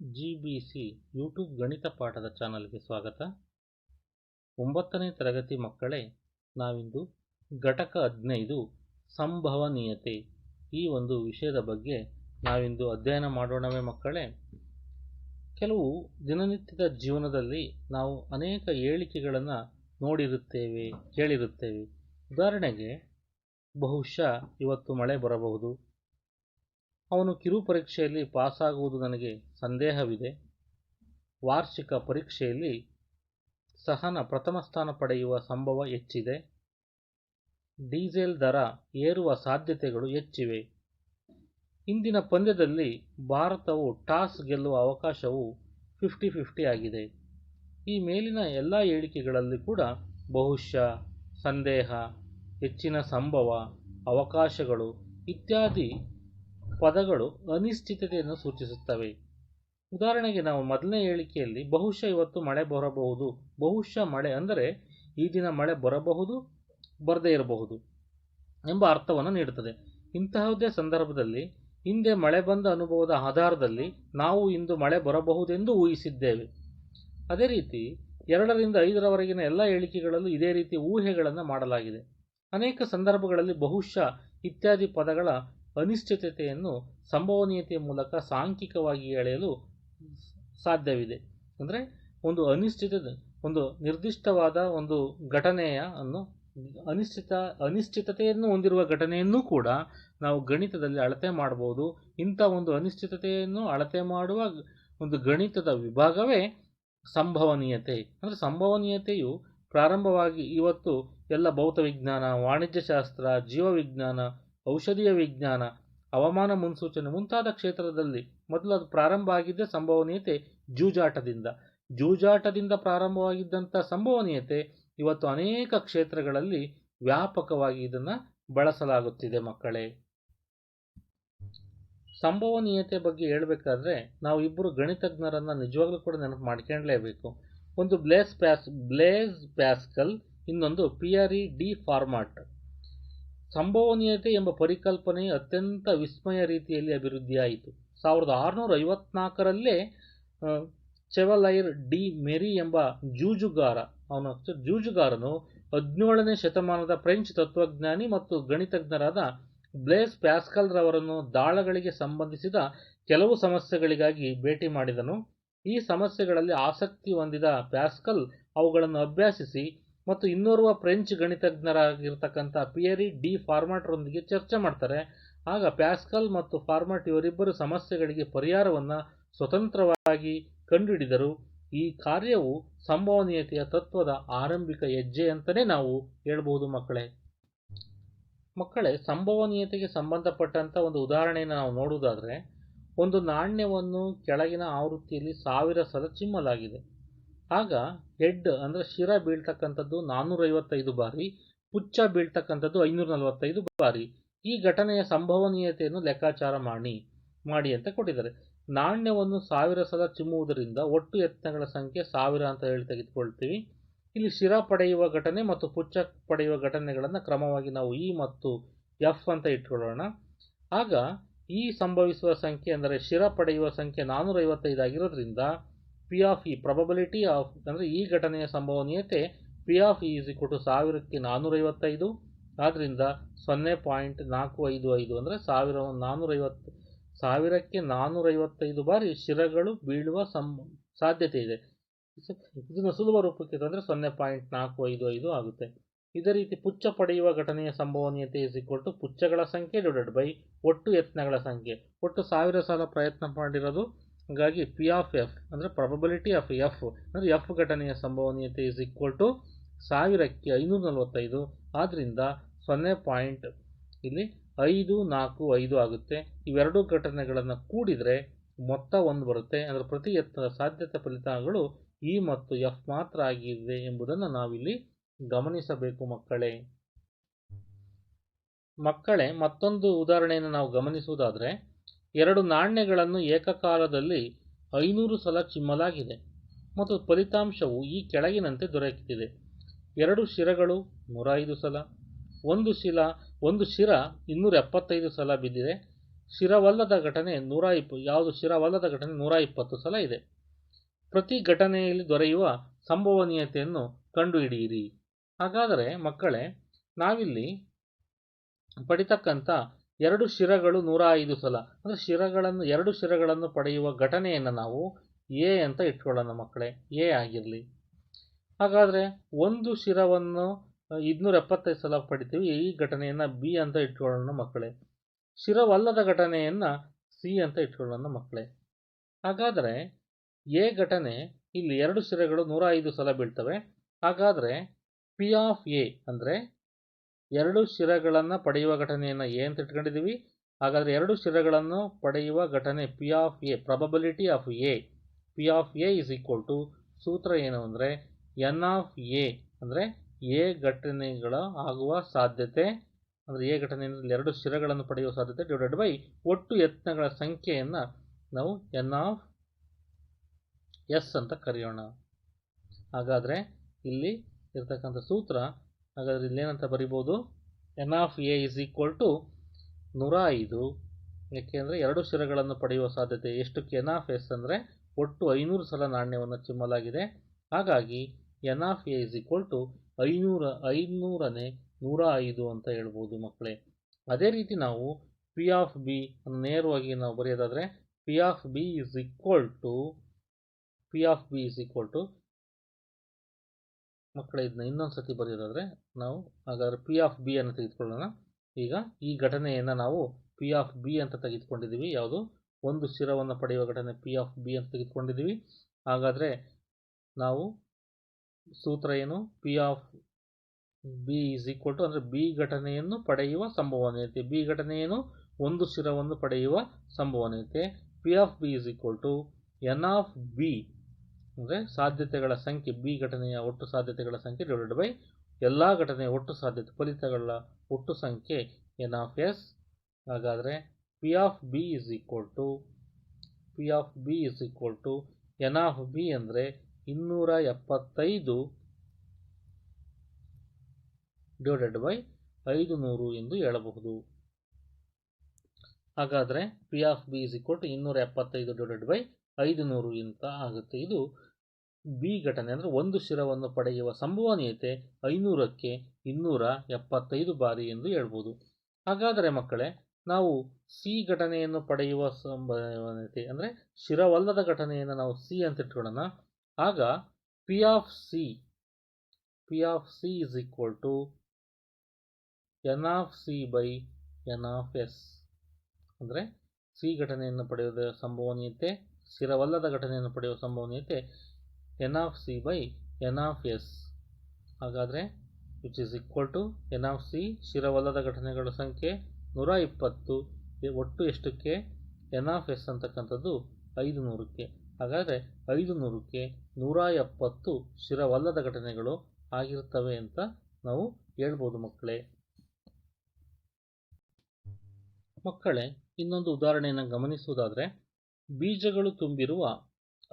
G B YouTube ಗಣಿತ ಪಾಠದ ಚಾನಲ್ಗೆ ಸ್ವಾಗತ. ಒಂಬತ್ತನೇ ತರಗತಿ ಮಕ್ಕಳೇ, ನಾವಿಂದು ಘಟಕ ಹದಿನೈದು, ಸಂಭವನೀಯತೆ ಈ ಒಂದು ವಿಷಯದ ಬಗ್ಗೆ ನಾವಿಂದು ಅಧ್ಯಯನ ಮಾಡೋಣವೇ ಮಕ್ಕಳೇ. ಕೆಲವು ದಿನನಿತ್ಯದ ಜೀವನದಲ್ಲಿ ನಾವು ಅನೇಕ ಹೇಳಿಕೆಗಳನ್ನು ನೋಡಿರುತ್ತೇವೆ, ಕೇಳಿರುತ್ತೇವೆ. ಉದಾಹರಣೆಗೆ, ಬಹುಶಃ ಇವತ್ತು ಮಳೆ ಬರಬಹುದು ಅವನು ಕಿರು ಪರೀಕ್ಷೆಯಲ್ಲಿ ಪಾಸಾಗುವುದು ನನಗೆ ಸಂದೇಹವಿದೆ. ವಾರ್ಷಿಕ ಪರೀಕ್ಷೆಯಲ್ಲಿ ಸಹನ ಪ್ರಥಮ ಸ್ಥಾನ ಪಡೆಯುವ ಸಂಭವ ಹೆಚ್ಚಿದೆ. ಡೀಸೆಲ್ ದರ ಏರುವ ಸಾಧ್ಯತೆಗಳು ಹೆಚ್ಚಿವೆ. ಇಂದಿನ ಪಂದ್ಯದಲ್ಲಿ ಭಾರತವು ಟಾಸ್ ಗೆಲ್ಲುವ ಅವಕಾಶವು ಫಿಫ್ಟಿ ಫಿಫ್ಟಿ ಆಗಿದೆ. ಈ ಮೇಲಿನ ಎಲ್ಲ ಹೇಳಿಕೆಗಳಲ್ಲಿ ಕೂಡ ಬಹುಶಃ ಸಂದೇಹ, ಹೆಚ್ಚಿನ ಸಂಭವ, ಅವಕಾಶಗಳು ಇತ್ಯಾದಿ ಪದಗಳು ಅನಿಶ್ಚಿತತೆಯನ್ನು ಸೂಚಿಸುತ್ತವೆ. ಉದಾಹರಣೆಗೆ ನಾವು ಮೊದಲನೇ ಹೇಳಿಕೆಯಲ್ಲಿ ಬಹುಶಃ ಇವತ್ತು ಮಳೆ ಬರಬಹುದು. ಬಹುಶಃ ಮಳೆ ಅಂದರೆ ಈ ದಿನ ಮಳೆ ಬರಬಹುದು, ಬರದೇ ಇರಬಹುದು ಎಂಬ ಅರ್ಥವನ್ನು ನೀಡುತ್ತದೆ. ಇಂತಹದ್ದೇ ಸಂದರ್ಭದಲ್ಲಿ ಹಿಂದೆ ಮಳೆ ಬಂದ ಅನುಭವದ ಆಧಾರದಲ್ಲಿ ನಾವು ಇಂದು ಮಳೆ ಬರಬಹುದೆಂದು ಊಹಿಸಿದ್ದೇವೆ. ಅದೇ ರೀತಿ ಎರಡರಿಂದ ಐದರವರೆಗಿನ ಎಲ್ಲ ಹೇಳಿಕೆಗಳಲ್ಲೂ ಇದೇ ರೀತಿ ಊಹೆಗಳನ್ನು ಮಾಡಲಾಗಿದೆ. ಅನೇಕ ಸಂದರ್ಭಗಳಲ್ಲಿ ಬಹುಶಃ ಇತ್ಯಾದಿ ಪದಗಳ ಅನಿಶ್ಚಿತತೆಯನ್ನು ಸಂಭವನೀಯತೆಯ ಮೂಲಕ ಸಾಂಖ್ಯಿಕವಾಗಿ ಎಳೆಯಲು ಸಾಧ್ಯವಿದೆ. ಅಂದರೆ ಒಂದು ಅನಿಶ್ಚಿತ, ಒಂದು ನಿರ್ದಿಷ್ಟವಾದ ಒಂದು ಘಟನೆಯ ಅನ್ನು ಅನಿಶ್ಚಿತ, ಅನಿಶ್ಚಿತತೆಯನ್ನು ಹೊಂದಿರುವ ಘಟನೆಯನ್ನು ಕೂಡ ನಾವು ಗಣಿತದಲ್ಲಿ ಅಳತೆ ಮಾಡಬಹುದು. ಇಂಥ ಒಂದು ಅನಿಶ್ಚಿತತೆಯನ್ನು ಅಳತೆ ಮಾಡುವ ಒಂದು ಗಣಿತದ ವಿಭಾಗವೇ ಸಂಭವನೀಯತೆ. ಅಂದರೆ ಸಂಭವನೀಯತೆಯು ಪ್ರಾರಂಭವಾಗಿ ಇವತ್ತು ಎಲ್ಲ ಭೌತವಿಜ್ಞಾನ, ವಾಣಿಜ್ಯಶಾಸ್ತ್ರ, ಜೀವವಿಜ್ಞಾನ ಔಷಧೀಯ ವಿಜ್ಞಾನ, ಹವಾಮಾನ ಮುನ್ಸೂಚನೆ ಮುಂತಾದ ಕ್ಷೇತ್ರದಲ್ಲಿ ಮೊದಲು ಅದು ಪ್ರಾರಂಭ ಆಗಿದ್ದೇ ಸಂಭವನೀಯತೆ ಜೂಜಾಟದಿಂದ. ಜೂಜಾಟದಿಂದ ಪ್ರಾರಂಭವಾಗಿದ್ದಂಥ ಸಂಭವನೀಯತೆ ಇವತ್ತು ಅನೇಕ ಕ್ಷೇತ್ರಗಳಲ್ಲಿ ವ್ಯಾಪಕವಾಗಿ ಇದನ್ನು ಬಳಸಲಾಗುತ್ತಿದೆ ಮಕ್ಕಳೇ. ಸಂಭವನೀಯತೆ ಬಗ್ಗೆ ಹೇಳಬೇಕಾದ್ರೆ ನಾವು ಇಬ್ಬರು ಗಣಿತಜ್ಞರನ್ನು ನಿಜವಾಗ್ಲೂ ಕೂಡ ನೆನಪು ಮಾಡ್ಕೊಳ್ಳೇಬೇಕು ಒಂದು ಬ್ಲೇಸ್ ಪ್ಯಾಸ್, ಬ್ಲೇಸ್ ಪ್ಯಾಸ್ಕಲ್ ಇನ್ನೊಂದು P R E de Fermat. ಸಂಭವನೀಯತೆ ಎಂಬ ಪರಿಕಲ್ಪನೆ ಅತ್ಯಂತ ವಿಸ್ಮಯ ರೀತಿಯಲ್ಲಿ ಅಭಿವೃದ್ಧಿಯಾಯಿತು. ಸಾವಿರದ ಆರುನೂರ ಐವತ್ನಾಲ್ಕರಲ್ಲೇ ಚೆವಲೈರ್ ಡಿ ಮೆರಿ ಎಂಬ ಜೂಜುಗಾರ, ಅವನು ಜೂಜುಗಾರನು ಹದಿನೇಳನೇ ಶತಮಾನದ ಫ್ರೆಂಚ್ ತತ್ವಜ್ಞಾನಿ ಮತ್ತು ಗಣಿತಜ್ಞರಾದ ಬ್ಲೇಸ್ ಪ್ಯಾಸ್ಕಲ್ ರವರನ್ನು ದಾಳಗಳಿಗೆ ಸಂಬಂಧಿಸಿದ ಕೆಲವು ಸಮಸ್ಯೆಗಳಿಗಾಗಿ ಭೇಟಿ ಮಾಡಿದನು. ಈ ಸಮಸ್ಯೆಗಳಲ್ಲಿ ಆಸಕ್ತಿ ಹೊಂದಿದ ಪ್ಯಾಸ್ಕಲ್ ಅವುಗಳನ್ನು ಅಭ್ಯಾಸಿಸಿ ಮತ್ತು ಇನ್ನೋರ್ವ ಫ್ರೆಂಚ್ ಗಣಿತಜ್ಞರಾಗಿರ್ತಕ್ಕಂಥ ಪಿಯರಿ ಡಿ ಫಾರ್ಮಾಟ್ರೊಂದಿಗೆ ಚರ್ಚೆ ಮಾಡ್ತಾರೆ. ಆಗ ಪ್ಯಾಸ್ಕಲ್ ಮತ್ತು ಫಾರ್ಮಾಟ್ ಇವರಿಬ್ಬರು ಸಮಸ್ಯೆಗಳಿಗೆ ಪರಿಹಾರವನ್ನು ಸ್ವತಂತ್ರವಾಗಿ ಕಂಡುಹಿಡಿದರು. ಈ ಕಾರ್ಯವು ಸಂಭವನೀಯತೆಯ ತತ್ವದ ಆರಂಭಿಕ ಹೆಜ್ಜೆ ಅಂತಲೇ ನಾವು ಹೇಳ್ಬೋದು ಮಕ್ಕಳೇ. ಮಕ್ಕಳೇ, ಸಂಭವನೀಯತೆಗೆ ಸಂಬಂಧಪಟ್ಟಂಥ ಒಂದು ಉದಾಹರಣೆಯನ್ನು ನಾವು ನೋಡುವುದಾದರೆ, ಒಂದು ನಾಣ್ಯವನ್ನು ಕೆಳಗಿನ ಆವೃತ್ತಿಯಲ್ಲಿ ಸಾವಿರ ಸಲ ಚಿಮ್ಮಲಾಗಿದೆ. ಆಗ ಹೆಡ್ ಅಂದರೆ ಶಿರ ಬೀಳ್ತಕ್ಕಂಥದ್ದು ನಾನ್ನೂರೈವತ್ತೈದು ಬಾರಿ, ಪುಚ್ಚ ಬೀಳ್ತಕ್ಕಂಥದ್ದು ಐನೂರ ನಲವತ್ತೈದು ಬಾರಿ. ಈ ಘಟನೆಯ ಸಂಭವನೀಯತೆಯನ್ನು ಲೆಕ್ಕಾಚಾರ ಮಾಡಿ ಮಾಡಿ ಅಂತ ಕೊಟ್ಟಿದ್ದಾರೆ. ನಾಣ್ಯವನ್ನು ಸಾವಿರ ಸಲ ಚಿಮ್ಮುವುದರಿಂದ ಒಟ್ಟು ಯತ್ನಗಳ ಸಂಖ್ಯೆ ಸಾವಿರ ಅಂತ ಹೇಳಿ ತೆಗೆದುಕೊಳ್ತೀವಿ. ಇಲ್ಲಿ ಶಿರ ಪಡೆಯುವ ಘಟನೆ ಮತ್ತು ಪುಚ್ಚ ಪಡೆಯುವ ಘಟನೆಗಳನ್ನು ಕ್ರಮವಾಗಿ ನಾವು ಇ ಮತ್ತು ಎಫ್ ಅಂತ ಇಟ್ಕೊಳ್ಳೋಣ. ಆಗ ಈ ಸಂಭವಿಸುವ ಸಂಖ್ಯೆ ಅಂದರೆ ಶಿರ ಪಡೆಯುವ ಸಂಖ್ಯೆ ನಾನ್ನೂರೈವತ್ತೈದು ಆಗಿರೋದ್ರಿಂದ P of E probability of ಅಂದರೆ ಈ ಘಟನೆಯ ಸಂಭವನೀಯತೆ P of E is equal to ಸಾವಿರಕ್ಕೆ ನಾನ್ನೂರೈವತ್ತೈದು ಆದ್ದರಿಂದ ಸೊನ್ನೆ ಪಾಯಿಂಟ್ ನಾಲ್ಕು ಐದು ಐದು ಅಂದರೆ ಸಾವಿರ ನಾನ್ನೂರೈವತ್ತು ಸಾವಿರಕ್ಕೆ ನಾನ್ನೂರೈವತ್ತೈದು ಬಾರಿ ಶಿರಗಳು ಬೀಳುವ ಸಂ, ಸಾಧ್ಯತೆ ಇದೆ. ಇದನ್ನು ಸುಲಭ ರೂಪಕ್ಕೆ ತಂದರೆ ಸೊನ್ನೆ ಪಾಯಿಂಟ್ ನಾಲ್ಕು ಐದು ಐದು ಆಗುತ್ತೆ. ಇದೇ ರೀತಿ ಪುಚ್ಚ ಪಡೆಯುವ ಘಟನೆಯ ಸಂಭವನೀಯತೆ ಇಸ್ ಈಕ್ವಲ್ ಟು ಪುಚ್ಚಗಳ ಸಂಖ್ಯೆ ಡಿವೈಡೆಡ್ ಬೈ ಒಟ್ಟು ಯತ್ನಗಳ ಸಂಖ್ಯೆ. ಒಟ್ಟು ಸಾವಿರ ಸಲ ಪ್ರಯತ್ನ ಮಾಡಿರೋದು ಹಾಗಾಗಿ ಪಿ ಆಫ್ ಎಫ್ ಅಂದರೆ ಪ್ರಾಬಬಿಲಿಟಿ ಆಫ್ ಎಫ್ ಅಂದರೆ ಎಫ್ ಘಟನೆಯ ಸಂಭವನೀಯತೆ ಇಸ್ ಈಕ್ವಲ್ ಟು ಸಾವಿರಕ್ಕೆ ಐನೂರ ನಲವತ್ತೈದು ಆದ್ದರಿಂದ ಸೊನ್ನೆ ಪಾಯಿಂಟ್ ಇಲ್ಲಿ ಐದು, ನಾಲ್ಕು, ಐದು ಆಗುತ್ತೆ. ಇವೆರಡೂ ಘಟನೆಗಳನ್ನು ಕೂಡಿದರೆ ಮೊತ್ತ ಒಂದು ಬರುತ್ತೆ. ಅಂದರೆ ಪ್ರತಿ ಎತ್ತರ ಸಾಧ್ಯತೆ ಫಲಿತಾಂಶಗಳು ಇ ಮತ್ತು ಎಫ್ ಮಾತ್ರ ಆಗಿದೆ ಎಂಬುದನ್ನು ನಾವಿಲ್ಲಿ ಗಮನಿಸಬೇಕು ಮಕ್ಕಳೇ. ಮಕ್ಕಳೇ, ಮತ್ತೊಂದು ಉದಾಹರಣೆಯನ್ನು ನಾವು ಗಮನಿಸುವುದಾದರೆ ಎರಡು ನಾಣ್ಯಗಳನ್ನು ಏಕಕಾಲದಲ್ಲಿ ಐನೂರು ಸಲ ಚಿಮ್ಮಲಾಗಿದೆ ಮತ್ತು ಫಲಿತಾಂಶವು ಈ ಕೆಳಗಿನಂತೆ ದೊರಕಿದೆ. ಎರಡು ಶಿರಗಳು ನೂರ ಐದು ಸಲ, ಒಂದು ಶಿಲ, ಒಂದು ಶಿರ ಇನ್ನೂರ ಎಪ್ಪತ್ತೈದು ಸಲ ಬಿದ್ದಿದೆ. ಶಿರವಲ್ಲದ ಘಟನೆ ನೂರ ಇಪ್ಪ ಯಾವುದು ಶಿರವಲ್ಲದ ಘಟನೆ ನೂರ ಇಪ್ಪತ್ತು ಸಲ ಇದೆ. ಪ್ರತಿ ಘಟನೆಯಲ್ಲಿ ದೊರೆಯುವ ಸಂಭವನೀಯತೆಯನ್ನು ಕಂಡುಹಿಡಿಯಿರಿ. ಹಾಗಾದರೆ ಮಕ್ಕಳೇ, ನಾವಿಲ್ಲಿ ಪಡಿತಕ್ಕಂಥ ಎರಡು ಶಿರಗಳು ನೂರ ಐದು ಸಲ. ಅಂದರೆ ಶಿರಗಳನ್ನು, ಎರಡು ಶಿರಗಳನ್ನು ಪಡೆಯುವ ಘಟನೆಯನ್ನು ನಾವು ಎ ಅಂತ ಇಟ್ಕೊಳ್ಳೋಣ ಮಕ್ಕಳೇ. ಎ ಆಗಿರಲಿ. ಹಾಗಾದರೆ ಒಂದು ಶಿರವನ್ನು ಇನ್ನೂರ ಎಪ್ಪತ್ತೈದು ಸಲ ಪಡಿತೀವಿ, ಈ ಘಟನೆಯನ್ನು ಬಿ ಅಂತ ಇಟ್ಕೊಳ್ಳೋಣ ಮಕ್ಕಳೇ. ಶಿರವಲ್ಲದ ಘಟನೆಯನ್ನು ಸಿ ಅಂತ ಇಟ್ಕೊಳ್ಳೋಣ ಮಕ್ಕಳೇ. ಹಾಗಾದರೆ ಎ ಘಟನೆ, ಇಲ್ಲಿ ಎರಡು ಶಿರಗಳು ನೂರ ಐದು ಸಲ ಬೀಳ್ತವೆ. ಹಾಗಾದರೆ ಪಿ ಆಫ್ ಎ ಅಂದರೆ ಎರಡು ಶಿರಗಳನ್ನು ಪಡೆಯುವ ಘಟನೆಯನ್ನು ಎ ಅಂತ ಇಟ್ಕೊಂಡಿದ್ದೀವಿ ಹಾಗಾದರೆ ಎರಡು ಶಿರಗಳನ್ನು ಪಡೆಯುವ ಘಟನೆ P of A probability of A P of A is equal to ಸೂತ್ರ ಏನು ಅಂದರೆ ಎನ್ ಆಫ್ ಎ ಅಂದರೆ ಎ ಘಟನೆಗಳ ಆಗುವ ಸಾಧ್ಯತೆ, ಅಂದರೆ ಎ ಘಟನೆಯಿಂದ ಎರಡು ಶಿರಗಳನ್ನು ಪಡೆಯುವ ಸಾಧ್ಯತೆ ಡಿವೈಡೆಡ್ ಬೈ ಒಟ್ಟು ಯತ್ನಗಳ ಸಂಖ್ಯೆಯನ್ನು ನಾವು ಎನ್ ಆಫ್ ಎಸ್ ಅಂತ ಕರೆಯೋಣ. ಹಾಗಾದರೆ ಇಲ್ಲಿ ಇರತಕ್ಕಂಥ ಸೂತ್ರ ಹಾಗಾದರೆ ಇಲ್ಲೇನಂತ ಬರಿಬೋದು? N of A is equal to ನೂರ ಐದು ಏಕೆಂದರೆ ಎರಡು ಶಿರಗಳನ್ನು ಪಡೆಯುವ ಸಾಧ್ಯತೆ ಎಷ್ಟಕ್ಕೆ? ಎನ್ ಆಫ್ ಎಸ್ ಅಂದರೆ ಒಟ್ಟು ಐನೂರು ಸಲ ನಾಣ್ಯವನ್ನು ಚಿಮ್ಮಲಾಗಿದೆ. ಹಾಗಾಗಿ N of A is equal to ಐನೂರ, ಐನೂರನೇ ನೂರ ಐದು ಅಂತ ಹೇಳ್ಬೋದು ಮಕ್ಕಳೇ. ಅದೇ ರೀತಿ ನಾವು ಪಿ ಆಫ್ ಬಿ ನೇರವಾಗಿ ನಾವು ಬರೆಯೋದಾದರೆ P of B is equal to P of B is equal to ಮಕ್ಕಳ, ಇದನ್ನ ಇನ್ನೊಂದು ಸತಿ ಬರೆಯೋದಾದರೆ ನಾವು ಹಾಗಾದ್ರೆ ಪಿ ಆಫ್ ಬಿ ಅನ್ನು ತೆಗೆದುಕೊಳ್ಳೋಣ. ಈಗ ಈ ಘಟನೆಯನ್ನು ನಾವು ಪಿ ಆಫ್ ಬಿ ಅಂತ ತೆಗೆದುಕೊಂಡಿದ್ದೀವಿ. ಯಾವುದು? ಒಂದು ಸ್ಥಿರವನ್ನು ಪಡೆಯುವ ಘಟನೆ ಪಿ ಆಫ್ ಬಿ ಅಂತ ತೆಗೆದುಕೊಂಡಿದ್ದೀವಿ. ಹಾಗಾದರೆ ನಾವು ಸೂತ್ರ ಏನು? P of B is equal to ಅಂದರೆ ಬಿ ಘಟನೆಯನ್ನು ಪಡೆಯುವ ಸಂಭವನೀಯತೆ. ಬಿ ಘಟನೆಯನ್ನು ಒಂದು ಸ್ಥಿರವನ್ನು ಪಡೆಯುವ ಸಂಭವನೀಯತೆ. P of B is equal to N of B ಅಂದರೆ ಸಾಧ್ಯತೆಗಳ ಸಂಖ್ಯೆ ಬಿ ಘಟನೆಯ ಒಟ್ಟು ಸಾಧ್ಯತೆಗಳ ಸಂಖ್ಯೆ ಡಿವೈಡೆಡ್ ಬೈ ಎಲ್ಲ ಘಟನೆ ಒಟ್ಟು ಸಾಧ್ಯತೆ ಫಲಿತಗಳ ಒಟ್ಟು ಸಂಖ್ಯೆ ಎನ್ ಆಫ್ ಎಸ್ ಹಾಗಾದರೆ P of B is equal to P of B is equal to N of B ಅಂದರೆ ಇನ್ನೂರ ಎಪ್ಪತ್ತೈದು ಡಿವೈಡೆಡ್ ಬೈ ಐದು ನೂರು ಎಂದು ಹೇಳಬಹುದು. ಹಾಗಾದರೆ P of B is equal to ಇನ್ನೂರ ಎಪ್ಪತ್ತೈದು ಡಿವೈಡೆಡ್ ಬೈ ಐದು ನೂರು ಅಂತ ಆಗುತ್ತೆ. ಇದು ಬಿ ಘಟನೆ ಅಂದರೆ ಒಂದು ಶಿರವನ್ನು ಪಡೆಯುವ ಸಂಭವನೀಯತೆ ಐನೂರಕ್ಕೆ ಇನ್ನೂರ ಎಪ್ಪತ್ತೈದು ಬಾರಿ ಎಂದು ಹೇಳ್ಬೋದು. ಹಾಗಾದರೆ ಮಕ್ಕಳೇ, ನಾವು ಸಿ ಘಟನೆಯನ್ನು ಪಡೆಯುವ ಸಂಭವನೀಯತೆ ಅಂದರೆ ಶಿರವಲ್ಲದ ಘಟನೆಯನ್ನು ನಾವು ಸಿ ಅಂತ ಇಟ್ಕೊಳ್ಳೋಣ. ಆಗ P of C P of C is equal to N of C by N of S ಅಂದರೆ ಸಿ ಘಟನೆಯನ್ನು ಪಡೆಯುವ ಸಂಭವನೀಯತೆ ಸ್ಥಿರವಲ್ಲದ ಘಟನೆಯನ್ನು ಪಡೆಯುವ ಸಂಭವನೀಯತೆ N of C by N of S ಹಾಗಾದರೆ which is equal to N of C ಶಿರವಲ್ಲದ ಘಟನೆಗಳ ಸಂಖ್ಯೆ ನೂರ ಇಪ್ಪತ್ತು ಒಟ್ಟು ಎಷ್ಟಕ್ಕೆ? ಎನ್ ಆಫ್ ಎಸ್ ಅಂತಕ್ಕಂಥದ್ದು ಐದು ನೂರಕ್ಕೆ ಹಾಗಾದರೆ ಐದು ನೂರಕ್ಕೆ ನೂರ ಎಪ್ಪತ್ತು ಶಿರವಲ್ಲದ ಘಟನೆಗಳು ಆಗಿರ್ತವೆ ಅಂತ ನಾವು ಹೇಳ್ಬೋದು ಮಕ್ಕಳೇ. ಮಕ್ಕಳೇ, ಇನ್ನೊಂದು ಉದಾಹರಣೆಯನ್ನು ಗಮನಿಸುವುದಾದರೆ, ಬೀಜಗಳು ತುಂಬಿರುವ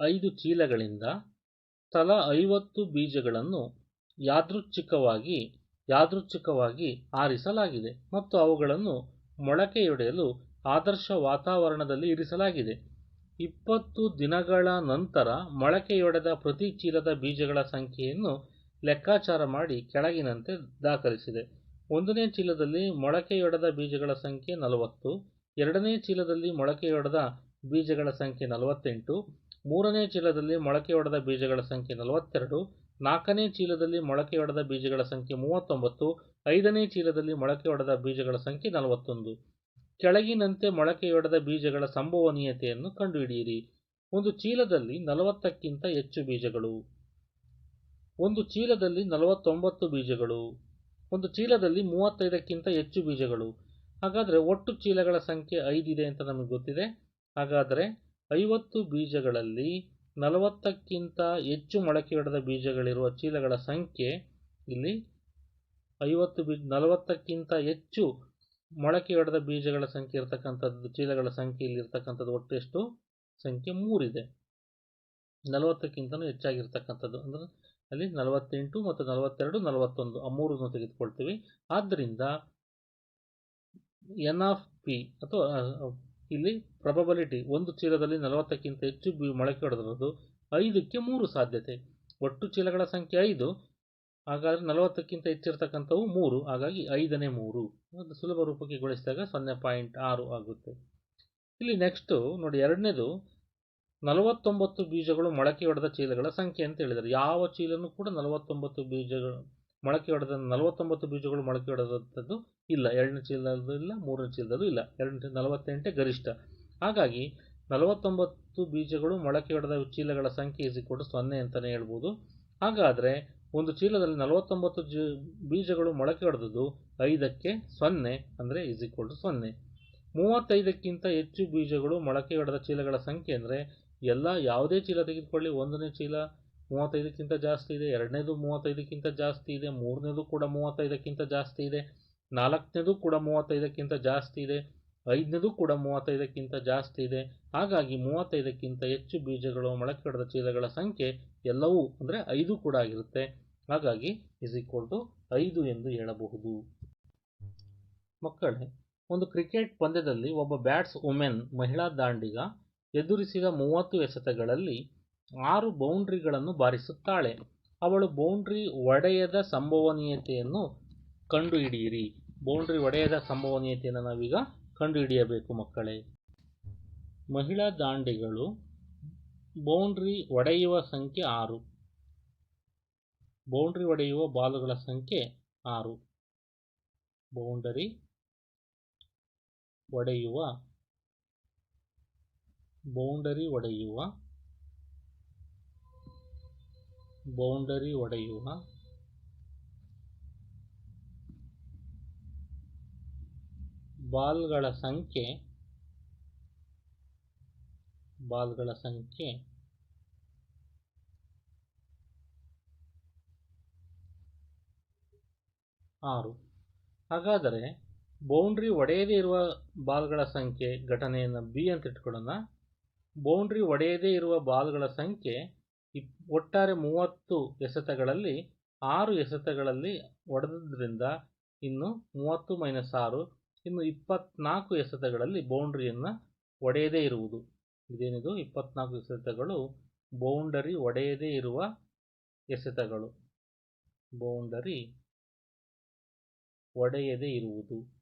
ಐದು ಚೀಲಗಳಿಂದ ತಲಾ ಐವತ್ತು ಬೀಜಗಳನ್ನು ಯಾದೃಚ್ಛಿಕವಾಗಿ ಯಾದೃಚ್ಛಿಕವಾಗಿ ಆರಿಸಲಾಗಿದೆ ಮತ್ತು ಅವುಗಳನ್ನು ಮೊಳಕೆಯೊಡೆಯಲು ಆದರ್ಶ ವಾತಾವರಣದಲ್ಲಿ ಇರಿಸಲಾಗಿದೆ. ಇಪ್ಪತ್ತು ದಿನಗಳ ನಂತರ ಮೊಳಕೆಯೊಡೆದ ಪ್ರತಿ ಚೀಲದ ಬೀಜಗಳ ಸಂಖ್ಯೆಯನ್ನು ಲೆಕ್ಕಾಚಾರ ಮಾಡಿ ಕೆಳಗಿನಂತೆ ದಾಖಲಿಸಿದೆ. ಒಂದನೇ ಚೀಲದಲ್ಲಿ ಮೊಳಕೆಯೊಡೆದ ಬೀಜಗಳ ಸಂಖ್ಯೆ ನಲವತ್ತು, ಎರಡನೇ ಚೀಲದಲ್ಲಿ ಮೊಳಕೆಯೊಡೆದ ಬೀಜಗಳ ಸಂಖ್ಯೆ ನಲವತ್ತೆಂಟು ಮೂರನೇ ಚೀಲದಲ್ಲಿ ಮೊಳಕೆಯೊಡೆದ ಬೀಜಗಳ ಸಂಖ್ಯೆ ನಲವತ್ತೆರಡು, ನಾಲ್ಕನೇ ಚೀಲದಲ್ಲಿ ಮೊಳಕೆಯೊಡೆದ ಬೀಜಗಳ ಸಂಖ್ಯೆ ಮೂವತ್ತೊಂಬತ್ತು, ಐದನೇ ಚೀಲದಲ್ಲಿ ಮೊಳಕೆಯೊಡೆದ ಬೀಜಗಳ ಸಂಖ್ಯೆ ನಲವತ್ತೊಂದು. ಕೆಳಗಿನಂತೆ ಮೊಳಕೆಯೊಡೆದ ಬೀಜಗಳ ಸಂಭವನೀಯತೆಯನ್ನು ಕಂಡುಹಿಡಿಯಿರಿ. ಒಂದು ಚೀಲದಲ್ಲಿ ನಲವತ್ತಕ್ಕಿಂತ ಹೆಚ್ಚು ಬೀಜಗಳು. ಒಂದು ಚೀಲದಲ್ಲಿ ನಲವತ್ತೊಂಬತ್ತು ಬೀಜಗಳು. ಒಂದು ಚೀಲದಲ್ಲಿ ಮೂವತ್ತೈದಕ್ಕಿಂತ ಹೆಚ್ಚು ಬೀಜಗಳು. ಹಾಗಾದರೆ ಒಟ್ಟು ಚೀಲಗಳ ಸಂಖ್ಯೆ ಐದಿದೆ ಅಂತ ನಮಗೆ ಗೊತ್ತಿದೆ. ಹಾಗಾದರೆ ಐವತ್ತು ಬೀಜಗಳಲ್ಲಿ ನಲವತ್ತಕ್ಕಿಂತ ಹೆಚ್ಚು ಮೊಳಕೆಯೊಡೆದ ಬೀಜಗಳಿರುವ ಚೀಲಗಳ ಸಂಖ್ಯೆ ಇಲ್ಲಿ ಐವತ್ತು ಬೀಜ, ನಲವತ್ತಕ್ಕಿಂತ ಹೆಚ್ಚು ಮೊಳಕೆಯೊಡೆದ ಬೀಜಗಳ ಸಂಖ್ಯೆ ಇರತಕ್ಕಂಥದ್ದು, ಚೀಲಗಳ ಸಂಖ್ಯೆ ಇಲ್ಲಿ ಇರ್ತಕ್ಕಂಥದ್ದು ಒಟ್ಟು ಎಷ್ಟು? ಸಂಖ್ಯೆ ಮೂರಿದೆ ನಲವತ್ತಕ್ಕಿಂತಲೂ ಹೆಚ್ಚಾಗಿರ್ತಕ್ಕಂಥದ್ದು. ಅಂದರೆ ಅಲ್ಲಿ ನಲವತ್ತೆಂಟು ಮತ್ತು ನಲವತ್ತೆರಡು, ನಲವತ್ತೊಂದು ಆ ಮೂರನ್ನು ತೆಗೆದುಕೊಳ್ತೀವಿ. ಆದ್ದರಿಂದ ಎನ್ ಆಫ್ ಪಿ ಅಥವಾ ಇಲ್ಲಿ ಪ್ರೊಬಬಿಲಿಟಿ ಒಂದು ಚೀಲದಲ್ಲಿ ನಲವತ್ತಕ್ಕಿಂತ ಹೆಚ್ಚು ಮೊಳಕೆ ಹೊಡೆದಿರೋದು ಐದಕ್ಕೆ ಮೂರು ಸಾಧ್ಯತೆ. ಒಟ್ಟು ಚೀಲಗಳ ಸಂಖ್ಯೆ ಐದು, ಹಾಗಾದರೆ ನಲವತ್ತಕ್ಕಿಂತ ಹೆಚ್ಚಿರ್ತಕ್ಕಂಥವು ಮೂರು, ಹಾಗಾಗಿ ಐದನೇ ಮೂರು. ಅದು ಸುಲಭ ರೂಪಕ್ಕೆ ಗೊಳಿಸಿದಾಗ ಸೊನ್ನೆ ಪಾಯಿಂಟ್ ಆರು ಆಗುತ್ತೆ. ಇಲ್ಲಿ ನೆಕ್ಸ್ಟು ನೋಡಿ ಎರಡನೇದು, ನಲವತ್ತೊಂಬತ್ತು ಬೀಜಗಳು ಮೊಳಕೆ ಹೊಡೆದ ಚೀಲಗಳ ಸಂಖ್ಯೆ ಅಂತ ಹೇಳಿದ್ದಾರೆ. ಯಾವ ಚೀಲನೂ ಕೂಡ ನಲವತ್ತೊಂಬತ್ತು ಬೀಜಗಳು ಮೊಳಕೆ ಹೊಡೆದ ನಲವತ್ತೊಂಬತ್ತು ಬೀಜಗಳು ಮೊಳಕೆ ಹೊಡೆದಂಥದ್ದು ಇಲ್ಲ. ಎರಡನೇ ಚೀಲದಲ್ಲೂ ಇಲ್ಲ, ಮೂರನೇ ಚೀಲದಲ್ಲೂ ಇಲ್ಲ. ಎರಡನೇ, ನಲವತ್ತೆಂಟೇ ಗರಿಷ್ಠ. ಹಾಗಾಗಿ ನಲವತ್ತೊಂಬತ್ತು ಬೀಜಗಳು ಮೊಳಕೆ ಹೊಡೆದ ಚೀಲಗಳ ಸಂಖ್ಯೆ ಇಸ್ ಸೊನ್ನೆ ಅಂತಲೇ ಹೇಳ್ಬೋದು. ಹಾಗಾದರೆ ಒಂದು ಚೀಲದಲ್ಲಿ ನಲವತ್ತೊಂಬತ್ತು ಬೀಜಗಳು ಮೊಳಕೆ ಹೊಡೆದದ್ದು ಐದಕ್ಕೆ ಸೊನ್ನೆ ಅಂದರೆ ಇಸ್ ಸೊನ್ನೆ. ಮೂವತ್ತೈದಕ್ಕಿಂತ ಹೆಚ್ಚು ಬೀಜಗಳು ಮೊಳಕೆ ಹೊಡೆದ ಚೀಲಗಳ ಸಂಖ್ಯೆ ಅಂದರೆ ಎಲ್ಲ ಯಾವುದೇ ಚೀಲ ತೆಗೆದುಕೊಳ್ಳಿ ಒಂದನೇ ಚೀಲ ಮೂವತ್ತೈದಕ್ಕಿಂತ ಜಾಸ್ತಿ ಇದೆ, ಎರಡನೇದು ಮೂವತ್ತೈದಕ್ಕಿಂತ ಜಾಸ್ತಿ ಇದೆ, ಮೂರನೇದು ಕೂಡ ಮೂವತ್ತೈದಕ್ಕಿಂತ ಜಾಸ್ತಿ ಇದೆ, ನಾಲ್ಕನೇದು ಕೂಡ ಮೂವತ್ತೈದಕ್ಕಿಂತ ಜಾಸ್ತಿ ಇದೆ, ಐದನೇದು ಕೂಡ ಮೂವತ್ತೈದಕ್ಕಿಂತ ಜಾಸ್ತಿ ಇದೆ. ಹಾಗಾಗಿ ಮೂವತ್ತೈದಕ್ಕಿಂತ ಹೆಚ್ಚು ಬೀಜಗಳು ಮೊಳಕೆ ಹೊಡೆದ ಚೀಲಗಳ ಸಂಖ್ಯೆ ಎಲ್ಲವೂ ಅಂದರೆ ಐದು ಕೂಡ ಆಗಿರುತ್ತೆ. ಹಾಗಾಗಿ ಇಸ್ ಈಕ್ವಲ್ ಟು ಐದು ಎಂದು ಹೇಳಬಹುದು. ಮಕ್ಕಳೇ, ಒಂದು ಕ್ರಿಕೆಟ್ ಪಂದ್ಯದಲ್ಲಿ ಒಬ್ಬ ಬ್ಯಾಟ್ಸ್ ವುಮೆನ್ ಮಹಿಳಾ ದಾಂಡಿಗ ಎದುರಿಸಿದ ಮೂವತ್ತು ಎಸೆತಗಳಲ್ಲಿ ಆರು ಬೌಂಡ್ರಿಗಳನ್ನು ಬಾರಿಸುತ್ತಾಳೆ. ಅವಳು ಬೌಂಡ್ರಿ ಒಡೆಯದ ಸಂಭವನೀಯತೆಯನ್ನು ಕಂಡುಹಿಡಿಯಿರಿ. ಬೌಂಡ್ರಿ ಒಡೆಯದ ಸಂಭವನೀಯತೆಯನ್ನು ನಾವೀಗ ಕಂಡುಹಿಡಿಯಬೇಕು ಮಕ್ಕಳೇ. ಮಹಿಳಾ ದಾಂಡಿಗಳು ಬೌಂಡ್ರಿ ಒಡೆಯುವ ಸಂಖ್ಯೆ ಆರು. ಬೌಂಡ್ರಿ ಒಡೆಯುವ ಬಾಲುಗಳ ಸಂಖ್ಯೆ ಆರು. ಬೌಂಡರಿ ಒಡೆಯುವ ಬೌಂಡರಿ ಒಡೆಯುವ ಬೌಂಡರಿ ಒಡೆಯುವ ಬಾಲ್ಗಳ ಸಂಖ್ಯೆ ಬಾಲ್ಗಳ ಸಂಖ್ಯೆ ಆರು. ಹಾಗಾದರೆ ಬೌಂಡ್ರಿ ಒಡೆಯದೇ ಇರುವ ಬಾಲ್ಗಳ ಸಂಖ್ಯೆ ಘಟನೆಯನ್ನು ಬಿ ಅಂತ ಇಟ್ಕೊಳ್ಳೋಣ. ಬೌಂಡ್ರಿ ಒಡೆಯದೇ ಇರುವ ಬಾಲ್ಗಳ ಸಂಖ್ಯೆ ಒಟ್ಟಾರೆ ಮೂವತ್ತು ಎಸೆತಗಳಲ್ಲಿ ಆರು ಎಸೆತಗಳಲ್ಲಿ ಹೊಡೆದ್ರಿಂದ ಇನ್ನು ಮೂವತ್ತು ಮೈನಸ್ ಆರು, ಇನ್ನು ಇಪ್ಪತ್ನಾಲ್ಕು ಎಸೆತಗಳಲ್ಲಿ ಬೌಂಡ್ರಿಯನ್ನು ಒಡೆಯದೇ ಇರುವುದು. ಇದೇನಿದು? ಇಪ್ಪತ್ನಾಲ್ಕು ಎಸೆತಗಳು ಬೌಂಡರಿ ಒಡೆಯದೇ ಇರುವ ಎಸೆತಗಳು. ಬೌಂಡರಿ ಒಡೆಯದೇ ಇರುವುದು.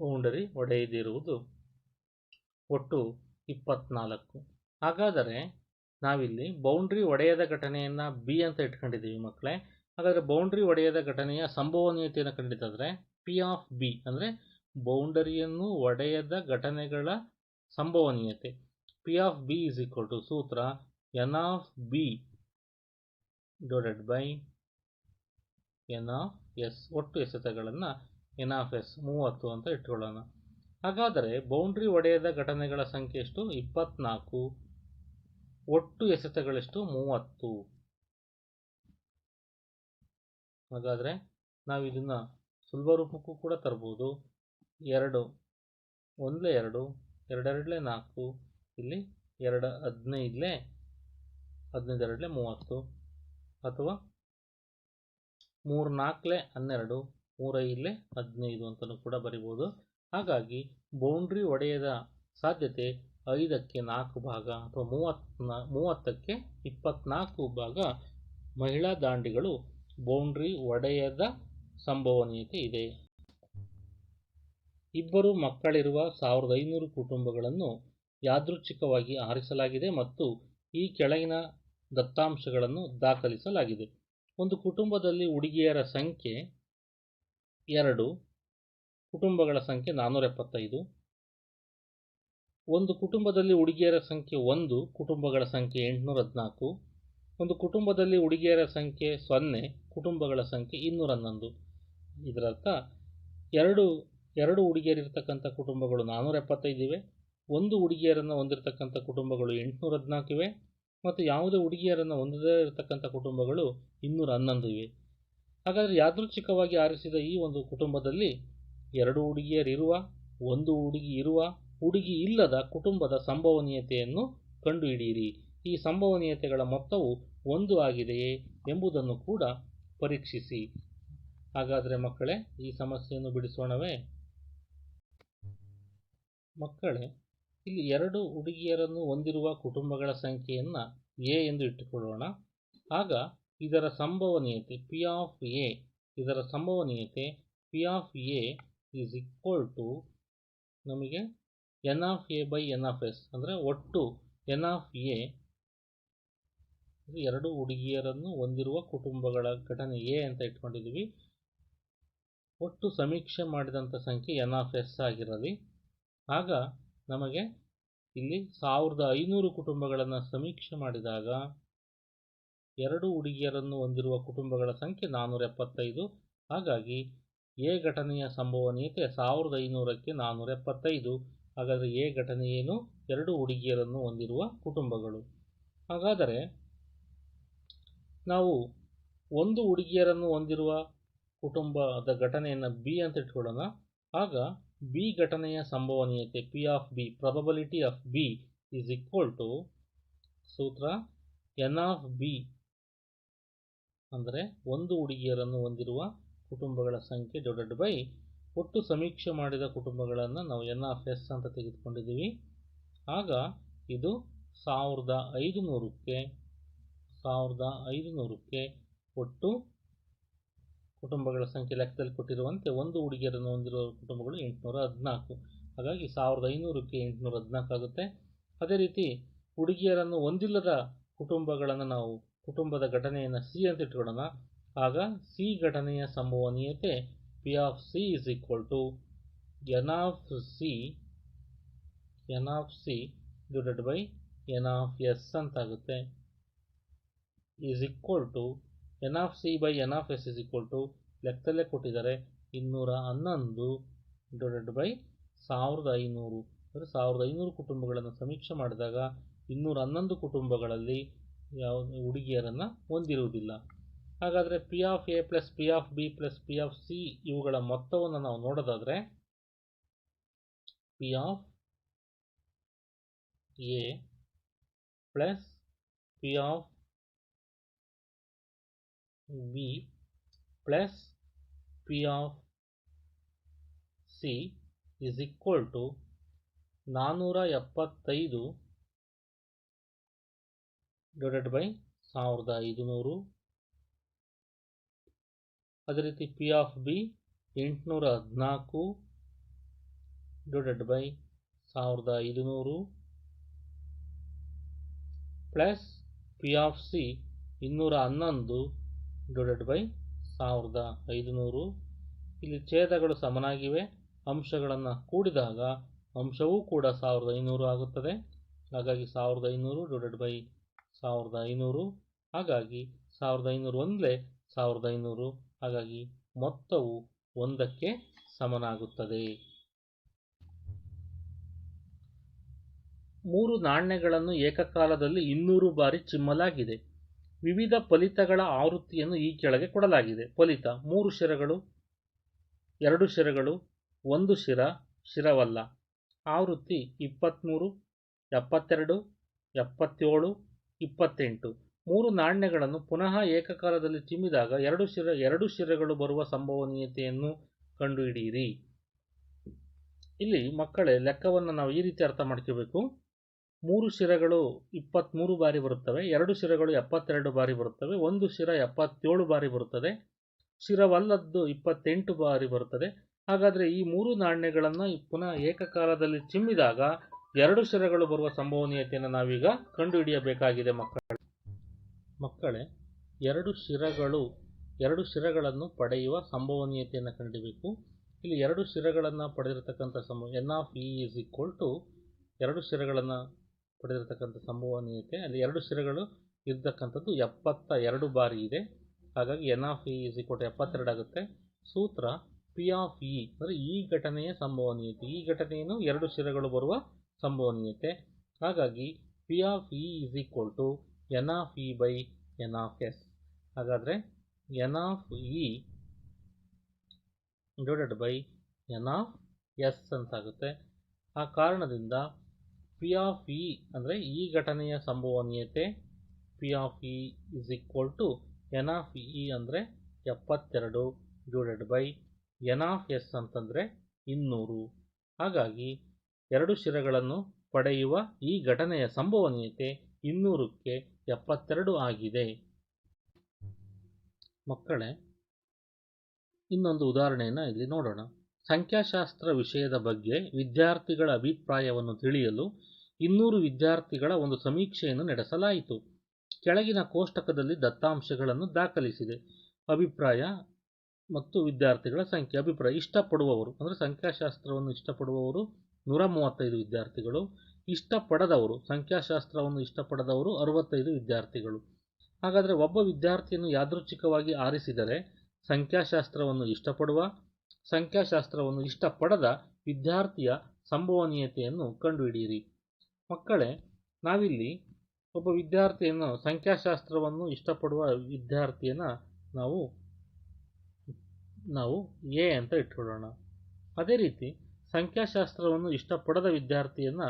ಬೌಂಡರಿ ಒಡೆಯದಿರುವುದು ಒಟ್ಟು ಇಪ್ಪತ್ನಾಲ್ಕು. ಹಾಗಾದರೆ ನಾವಿಲ್ಲಿ ಬೌಂಡ್ರಿ ಒಡೆಯದ ಘಟನೆಯನ್ನು ಬಿ ಅಂತ ಇಟ್ಕೊಂಡಿದ್ದೀವಿ ಮಕ್ಕಳೇ. ಹಾಗಾದರೆ ಬೌಂಡ್ರಿ ಒಡೆಯದ ಘಟನೆಯ ಸಂಭವನೀಯತೆಯನ್ನು ಕಂಡಿದ್ದಾದರೆ ಪಿ ಆಫ್ ಬಿ ಅಂದರೆ ಬೌಂಡರಿಯನ್ನು ಒಡೆಯದ ಘಟನೆಗಳ ಸಂಭವನೀಯತೆ. P of B is equal to ಸೂತ್ರ N of B divided by N of S ಒಟ್ಟು ಎಸೆತಗಳನ್ನು ಎನ್ ಆಫ್ ಎಸ್ ಮೂವತ್ತು ಅಂತ ಇಟ್ಕೊಳ್ಳೋಣ. ಹಾಗಾದರೆ ಬೌಂಡ್ರಿ ಒಡೆಯದ ಘಟನೆಗಳ ಸಂಖ್ಯೆ ಎಷ್ಟು? ಇಪ್ಪತ್ನಾಲ್ಕು. ಒಟ್ಟು ಎಸೆತಗಳೆಷ್ಟು? ಮೂವತ್ತು. ಹಾಗಾದರೆ ನಾವು ಇದನ್ನು ಸುಲಭ ರೂಪಕ್ಕೂ ಕೂಡ ತರ್ಬೋದು. ಎರಡು, ಒಂದಲೇ ಎರಡು, ಎರಡೆರಡಲೇ ನಾಲ್ಕು, ಇಲ್ಲಿ ಎರಡು ಹದಿನೈದಲೇ ಹದಿನೈದೆರಡಲೇ ಮೂವತ್ತು, ಅಥವಾ ಮೂರು ನಾಲ್ಕಲೇ ಹನ್ನೆರಡು. ಮೂರೈದಲೇ ಹದಿನೈದು ಅಂತಲೂ ಕೂಡ ಬರಿಬೋದು. ಹಾಗಾಗಿ ಬೌಂಡ್ರಿ ಒಡೆಯದ ಸಾಧ್ಯತೆ ಐದಕ್ಕೆ ನಾಲ್ಕು ಭಾಗ ಅಥವಾ ಮೂವತ್ನ ಮೂವತ್ತಕ್ಕೆ ಇಪ್ಪತ್ನಾಲ್ಕು ಭಾಗ ಮಹಿಳಾ ದಾಂಡಿಗಳು ಬೌಂಡ್ರಿ ಒಡೆಯದ ಸಂಭವನೀಯತೆ ಇದೆ. ಇಬ್ಬರು ಮಕ್ಕಳಿರುವ ಸಾವಿರದ ಐನೂರು ಕುಟುಂಬಗಳನ್ನು ಯಾದೃಚ್ಛಿಕವಾಗಿ ಆರಿಸಲಾಗಿದೆ ಮತ್ತು ಈ ಕೆಳಗಿನ ದತ್ತಾಂಶಗಳನ್ನು ದಾಖಲಿಸಲಾಗಿದೆ. ಒಂದು ಕುಟುಂಬದಲ್ಲಿ ಹುಡುಗಿಯರ ಸಂಖ್ಯೆ ಎರಡು. ಕುಟುಂಬಗಳ ಸಂಖ್ಯೆ ನಾನ್ನೂರ ಎಪ್ಪತ್ತೈದು ಒಂದು ಕುಟುಂಬದಲ್ಲಿ ಹುಡುಗಿಯರ ಸಂಖ್ಯೆ ಒಂದು, ಕುಟುಂಬಗಳ ಸಂಖ್ಯೆ ಎಂಟುನೂರ ಹದಿನಾಲ್ಕು ಒಂದು ಕುಟುಂಬದಲ್ಲಿ ಹುಡುಗಿಯರ ಸಂಖ್ಯೆ ಸೊನ್ನೆ, ಕುಟುಂಬಗಳ ಸಂಖ್ಯೆ ಇನ್ನೂರ ಹನ್ನೊಂದು ಇದರರ್ಥ, ಎರಡು ಎರಡು ಹುಡುಗಿಯರಿರ್ತಕ್ಕಂಥ ಕುಟುಂಬಗಳು ನಾನ್ನೂರ ಎಪ್ಪತ್ತೈದು ಇವೆ. ಒಂದು ಹುಡುಗಿಯರನ್ನು ಹೊಂದಿರತಕ್ಕಂಥ ಕುಟುಂಬಗಳು ಎಂಟುನೂರ ಹದಿನಾಲ್ಕು ಇವೆ. ಮತ್ತು ಯಾವುದೇ ಹುಡುಗಿಯರನ್ನು ಹೊಂದದೇ ಇರತಕ್ಕಂಥ ಕುಟುಂಬಗಳು ಇನ್ನೂರ ಹನ್ನೊಂದು ಇವೆ. ಹಾಗಾದರೆ ಯಾದೃಚ್ಛಿಕವಾಗಿ ಆರಿಸಿದ ಈ ಒಂದು ಕುಟುಂಬದಲ್ಲಿ ಎರಡು ಹುಡುಗಿಯರಿರುವ, ಒಂದು ಹುಡುಗಿ ಇರುವ, ಹುಡುಗಿ ಇಲ್ಲದ ಕುಟುಂಬದ ಸಂಭವನೀಯತೆಯನ್ನು ಕಂಡುಹಿಡಿಯಿರಿ. ಈ ಸಂಭವನೀಯತೆಗಳ ಮೊತ್ತವು ಒಂದು ಆಗಿದೆಯೇ ಎಂಬುದನ್ನು ಕೂಡ ಪರೀಕ್ಷಿಸಿ. ಹಾಗಾದರೆ ಮಕ್ಕಳೇ, ಈ ಸಮಸ್ಯೆಯನ್ನು ಬಿಡಿಸೋಣವೇ? ಮಕ್ಕಳೇ, ಇಲ್ಲಿ ಎರಡು ಹುಡುಗಿಯರನ್ನು ಹೊಂದಿರುವ ಕುಟುಂಬಗಳ ಸಂಖ್ಯೆಯನ್ನು ಎ ಎಂದು ಇಟ್ಟುಕೊಳ್ಳೋಣ. ಆಗ ಇದರ ಸಂಭವನೀಯತೆ ಪಿ ಆಫ್ ಎ ಇದರ ಸಂಭವನೀಯತೆ P of A is equal to ನಮಗೆ N of A by N of S ಅಂದರೆ ಒಟ್ಟು ಎನ್ ಆಫ್ ಎ ಎರಡು ಹುಡುಗಿಯರನ್ನು ಹೊಂದಿರುವ ಕುಟುಂಬಗಳ ಘಟನೆ ಎ ಅಂತ ಇಟ್ಕೊಂಡಿದ್ದೀವಿ ಒಟ್ಟು ಸಮೀಕ್ಷೆ ಮಾಡಿದಂಥ ಸಂಖ್ಯೆ ಎನ್ ಆಫ್ ಎಸ್ ಆಗಿರಲಿ. ಆಗ ನಮಗೆ ಇಲ್ಲಿ ಸಾವಿರದ ಐನೂರು ಕುಟುಂಬಗಳನ್ನು ಸಮೀಕ್ಷೆ ಮಾಡಿದಾಗ ಎರಡು ಹುಡುಗಿಯರನ್ನು ಹೊಂದಿರುವ ಕುಟುಂಬಗಳ ಸಂಖ್ಯೆ ನಾನ್ನೂರ ಎಪ್ಪತ್ತೈದು. ಹಾಗಾಗಿ ಎ ಘಟನೆಯ ಸಂಭವನೀಯತೆ ಸಾವಿರದ ಐನೂರಕ್ಕೆ ನಾನ್ನೂರ ಎಪ್ಪತ್ತೈದು. ಹಾಗಾದರೆ ಎ ಘಟನೆ ಏನು? ಎರಡು ಹುಡುಗಿಯರನ್ನು ಹೊಂದಿರುವ ಕುಟುಂಬಗಳು. ಹಾಗಾದರೆ ನಾವು ಒಂದು ಹುಡುಗಿಯರನ್ನು ಹೊಂದಿರುವ ಕುಟುಂಬದ ಘಟನೆಯನ್ನು ಬಿ ಅಂತ ಇಟ್ಕೊಳ್ಳೋಣ. ಆಗ ಬಿ ಘಟನೆಯ ಸಂಭವನೀಯತೆ P of B probability of B is equal to ಸೂತ್ರ ಎನ್ ಆಫ್ ಬಿ ಅಂದರೆ ಒಂದು ಹುಡುಗಿಯರನ್ನು ಹೊಂದಿರುವ ಕುಟುಂಬಗಳ ಸಂಖ್ಯೆ ಡಿವೈಡೆಡ್ ಬೈ ಒಟ್ಟು ಸಮೀಕ್ಷೆ ಮಾಡಿದ ಕುಟುಂಬಗಳನ್ನು ನಾವು ಎನ್ ಆಫ್ ಎಸ್ ಅಂತ ತೆಗೆದುಕೊಂಡಿದ್ದೀವಿ. ಆಗ ಇದು ಸಾವಿರದ ಐದು ನೂರಕ್ಕೆ ಸಾವಿರದ ಐದು ನೂರಕ್ಕೆ ಒಟ್ಟು ಕುಟುಂಬಗಳ ಸಂಖ್ಯೆ ಲೆಕ್ಕದಲ್ಲಿ ಕೊಟ್ಟಿರುವಂತೆ ಒಂದು ಹುಡುಗಿಯರನ್ನು ಹೊಂದಿರುವ ಕುಟುಂಬಗಳು ಎಂಟುನೂರ ಹದಿನಾಲ್ಕು. ಹಾಗಾಗಿ ಸಾವಿರದ ಐನೂರಕ್ಕೆ ಎಂಟುನೂರ ಹದಿನಾಲ್ಕು ಆಗುತ್ತೆ. ಅದೇ ರೀತಿ ಹುಡುಗಿಯರನ್ನು ಹೊಂದಿಲ್ಲದ ಕುಟುಂಬಗಳನ್ನು ನಾವು ಕುಟುಂಬದ ಘಟನೆಯನ್ನು ಸಿ ಅಂತ ಇಟ್ಕೊಳ್ಳೋಣ. ಆಗ ಸಿ ಘಟನೆಯ ಸಂಭವನೀಯತೆ P of C is equal to N of C N of C divided by N of S ಅಂತಾಗುತ್ತೆ. Is equal to N of C by N of S is equal to ಲೆಕ್ಕದಲ್ಲೇ ಕೊಟ್ಟಿದ್ದಾರೆ. ಇನ್ನೂರ ಹನ್ನೊಂದು divided by ಸಾವಿರದ ಐನೂರು. ಅಂದರೆ ಸಾವಿರದ ಐನೂರು ಕುಟುಂಬಗಳನ್ನು ಸಮೀಕ್ಷೆ ಮಾಡಿದಾಗ ಇನ್ನೂರ ಹನ್ನೊಂದು ಕುಟುಂಬಗಳಲ್ಲಿ ಯಾವ ಹುಡುಗಿಯರನ್ನು ಹೊಂದಿರುವುದಿಲ್ಲ. ಹಾಗಾದರೆ P of A plus P of B plus P of C ಇವುಗಳ ಮೊತ್ತವನ್ನು ನಾವು ನೋಡೋದಾದರೆ P of A plus P of B plus P of C is equal to ನಾನ್ನೂರ ಎಪ್ಪತ್ತೈದು ಡಿವೈಡೆಡ್ ಬೈ ಸಾವಿರದ ಐದುನೂರು. ಅದೇ ರೀತಿ ಪಿ ಆಫ್ ಬಿ ಎಂಟುನೂರ ಹದಿನಾಲ್ಕು ಡಿವೈಡೆಡ್ ಬೈ ಸಾವಿರದ ಐದುನೂರು. ಪ್ಲಸ್ ಪಿ ಆಫ್ ಸಿ ಇನ್ನೂರ ಹನ್ನೊಂದು ಡಿವೈಡೆಡ್ ಬೈ ಸಾವಿರದ ಐದುನೂರು. ಇಲ್ಲಿ ಛೇದಗಳು ಸಮನಾಗಿವೆ. ಅಂಶಗಳನ್ನು ಕೂಡಿದಾಗ ಅಂಶವೂ ಕೂಡ ಸಾವಿರದ ಐನೂರು ಆಗುತ್ತದೆ. ಹಾಗಾಗಿ ಸಾವಿರದ ಐನೂರು ಡಿವೈಡೆಡ್ ಬೈ ಸಾವಿರದ ಐನೂರು. ಹಾಗಾಗಿ ಸಾವಿರದ ಐನೂರು ಒಂದಲೇ ಸಾವಿರದ ಐನೂರು. ಹಾಗಾಗಿ ಮೊತ್ತವು ಒಂದಕ್ಕೆ ಸಮನಾಗುತ್ತದೆ. ಮೂರು ನಾಣ್ಯಗಳನ್ನು ಏಕಕಾಲದಲ್ಲಿ ಇನ್ನೂರು ಬಾರಿ ಚಿಮ್ಮಲಾಗಿದೆ. ವಿವಿಧ ಫಲಿತಗಳ ಆವೃತ್ತಿಯನ್ನು ಈ ಕೆಳಗೆ ಕೊಡಲಾಗಿದೆ. ಫಲಿತ ಮೂರು ಶಿರಗಳು, ಎರಡು ಶಿರಗಳು, ಒಂದು ಶಿರ, ಶಿರವಲ್ಲ. ಆವೃತ್ತಿ ಇಪ್ಪತ್ತ್ಮೂರು ಎಪ್ಪತ್ತೆರಡು, ಎಪ್ಪತ್ತೇಳು ಇಪ್ಪತ್ತೆಂಟು. ಮೂರು ನಾಣ್ಯಗಳನ್ನು ಪುನಃ ಏಕಕಾಲದಲ್ಲಿ ಚಿಮ್ಮಿದಾಗ ಎರಡು ಶಿರ, ಎರಡು ಶಿರಗಳು ಬರುವ ಸಂಭವನೀಯತೆಯನ್ನು ಕಂಡುಹಿಡಿಯಿರಿ. ಇಲ್ಲಿ ಮಕ್ಕಳೇ, ಲೆಕ್ಕವನ್ನು ನಾವು ಈ ರೀತಿ ಅರ್ಥ ಮಾಡ್ಕೋಬೇಕು. ಮೂರು ಶಿರಗಳು ಇಪ್ಪತ್ತ್ಮೂರು ಬಾರಿ ಬರುತ್ತವೆ, ಎರಡು ಶಿರಗಳು ಎಪ್ಪತ್ತೆರಡು ಬಾರಿ ಬರುತ್ತವೆ, ಒಂದು ಶಿರ ಎಪ್ಪತ್ತೇಳು ಬಾರಿ ಬರುತ್ತದೆ, ಶಿರವಲ್ಲದ್ದು ಇಪ್ಪತ್ತೆಂಟು ಬಾರಿ ಬರುತ್ತದೆ. ಹಾಗಾದರೆ ಈ ಮೂರು ನಾಣ್ಯಗಳನ್ನು ಪುನಃ ಏಕಕಾಲದಲ್ಲಿ ಚಿಮ್ಮಿದಾಗ ಎರಡು ಶಿರಗಳು ಬರುವ ಸಂಭವನೀಯತೆಯನ್ನು ನಾವೀಗ ಕಂಡುಹಿಡಿಯಬೇಕಾಗಿದೆ ಮಕ್ಕಳೇ. ಮಕ್ಕಳೇ, ಎರಡು ಶಿರಗಳು, ಎರಡು ಶಿರಗಳನ್ನು ಪಡೆಯುವ ಸಂಭವನೀಯತೆಯನ್ನು ಕಂಡಿಬೇಕು. ಇಲ್ಲಿ ಎರಡು ಶಿರಗಳನ್ನು ಪಡೆದಿರತಕ್ಕಂಥ ಸಂಭವ N of E is equal to ಎರಡು ಶಿರಗಳನ್ನು ಪಡೆದಿರತಕ್ಕಂಥ ಸಂಭವನೀಯತೆ, ಅಲ್ಲಿ ಎರಡು ಶಿರಗಳು ಇರತಕ್ಕಂಥದ್ದು ಎಪ್ಪತ್ತ ಎರಡು ಬಾರಿ ಇದೆ. ಹಾಗಾಗಿ N of E is equal to ಎಪ್ಪತ್ತೆರಡು ಆಗುತ್ತೆ. ಸೂತ್ರ ಪಿ ಆಫ್ ಇ ಅಂದರೆ ಈ ಘಟನೆಯ ಸಂಭವನೀಯತೆ. ಈ ಘಟನೆಯನ್ನು ಎರಡು ಶಿರಗಳು ಬರುವ ಸಂಭವನೀಯತೆ. ಹಾಗಾಗಿ P of E is equal to N of E by N of S ಹಾಗಾದರೆ N of E divided by N of S ಅಂತಾಗುತ್ತೆ. ಆ ಕಾರಣದಿಂದ ಪಿ ಆಫ್ ಇ ಅಂದರೆ ಈ ಘಟನೆಯ ಸಂಭವನೀಯತೆ P of E is equal to N of E ಅಂದರೆ ಎಪ್ಪತ್ತೆರಡು divided by N of S ಅಂತಂದರೆ ಇನ್ನೂರು. ಹಾಗಾಗಿ ಎರಡು ಶಿರಗಳನ್ನು ಪಡೆಯುವ ಈ ಘಟನೆಯ ಸಂಭವನೀಯತೆ ಇನ್ನೂರಕ್ಕೆ ಎಪ್ಪತ್ತೆರಡು ಆಗಿದೆ. ಮಕ್ಕಳೇ, ಇನ್ನೊಂದು ಉದಾಹರಣೆಯನ್ನು ಇಲ್ಲಿ ನೋಡೋಣ. ಸಂಖ್ಯಾಶಾಸ್ತ್ರ ವಿಷಯದ ಬಗ್ಗೆ ವಿದ್ಯಾರ್ಥಿಗಳ ಅಭಿಪ್ರಾಯವನ್ನು ತಿಳಿಯಲು ಇನ್ನೂರು ವಿದ್ಯಾರ್ಥಿಗಳ ಒಂದು ಸಮೀಕ್ಷೆಯನ್ನು ನಡೆಸಲಾಯಿತು. ಕೆಳಗಿನ ಕೋಷ್ಟಕದಲ್ಲಿ ದತ್ತಾಂಶಗಳನ್ನು ದಾಖಲಿಸಿದೆ. ಅಭಿಪ್ರಾಯ ಮತ್ತು ವಿದ್ಯಾರ್ಥಿಗಳ ಸಂಖ್ಯೆ. ಅಭಿಪ್ರಾಯ, ಇಷ್ಟಪಡುವವರು, ಅಂದರೆ ಸಂಖ್ಯಾಶಾಸ್ತ್ರವನ್ನು ಇಷ್ಟಪಡುವವರು ನೂರ ಮೂವತ್ತೈದು ವಿದ್ಯಾರ್ಥಿಗಳು ಇಷ್ಟಪಡದವರು, ಸಂಖ್ಯಾಶಾಸ್ತ್ರವನ್ನು ಇಷ್ಟಪಡದವರು ಅರವತ್ತೈದು ವಿದ್ಯಾರ್ಥಿಗಳು. ಹಾಗಾದರೆ ಒಬ್ಬ ವಿದ್ಯಾರ್ಥಿಯನ್ನು ಯಾದೃಚ್ಛಿಕವಾಗಿ ಆರಿಸಿದರೆ ಸಂಖ್ಯಾಶಾಸ್ತ್ರವನ್ನು ಇಷ್ಟಪಡುವ, ಸಂಖ್ಯಾಶಾಸ್ತ್ರವನ್ನು ಇಷ್ಟಪಡದ ವಿದ್ಯಾರ್ಥಿಯ ಸಂಭವನೀಯತೆಯನ್ನು ಕಂಡುಹಿಡಿಯಿರಿ. ಮಕ್ಕಳೇ, ನಾವಿಲ್ಲಿ ಒಬ್ಬ ವಿದ್ಯಾರ್ಥಿಯನ್ನು, ಸಂಖ್ಯಾಶಾಸ್ತ್ರವನ್ನು ಇಷ್ಟಪಡುವ ವಿದ್ಯಾರ್ಥಿಯನ್ನು ನಾವು ನಾವು ಎ ಅಂತ ಇಟ್ಕೊಳ್ಳೋಣ. ಅದೇ ರೀತಿ ಸಂಖ್ಯಾಶಾಸ್ತ್ರವನ್ನು ಇಷ್ಟಪಡದ ವಿದ್ಯಾರ್ಥಿಯನ್ನು